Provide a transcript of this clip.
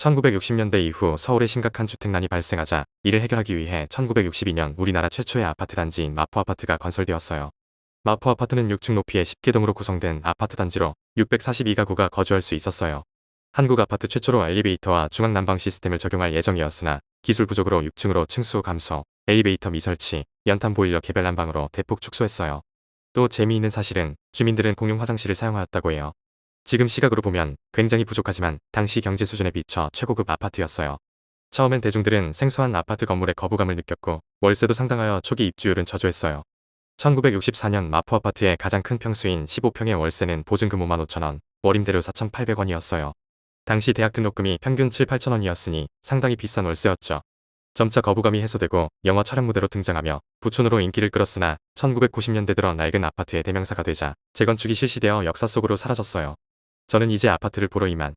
1960년대 이후 서울에 심각한 주택난이 발생하자 이를 해결하기 위해 1962년 우리나라 최초의 아파트 단지인 마포 아파트가 건설되었어요. 마포 아파트는 6층 높이의 10개동으로 구성된 아파트 단지로 642가구가 거주할 수 있었어요. 한국 아파트 최초로 엘리베이터와 중앙 난방 시스템을 적용할 예정이었으나 기술 부족으로 6층으로 층수 감소, 엘리베이터 미설치, 연탄 보일러 개별 난방으로 대폭 축소했어요. 또 재미있는 사실은 주민들은 공용 화장실을 사용하였다고 해요. 지금 시각으로 보면 굉장히 부족하지만 당시 경제 수준에 비춰 최고급 아파트였어요. 처음엔 대중들은 생소한 아파트 건물에 거부감을 느꼈고 월세도 상당하여 초기 입주율은 저조했어요. 1964년 마포 아파트의 가장 큰 평수인 15평의 월세는 보증금 5만 5천 원, 월임대료 4,800원이었어요. 당시 대학 등록금이 평균 7, 8천 원이었으니 상당히 비싼 월세였죠. 점차 거부감이 해소되고 영화 촬영 무대로 등장하며 부촌으로 인기를 끌었으나 1990년대 들어 낡은 아파트의 대명사가 되자 재건축이 실시되어 역사 속으로 사라졌어요. 저는 이제 아파트를 보러 이만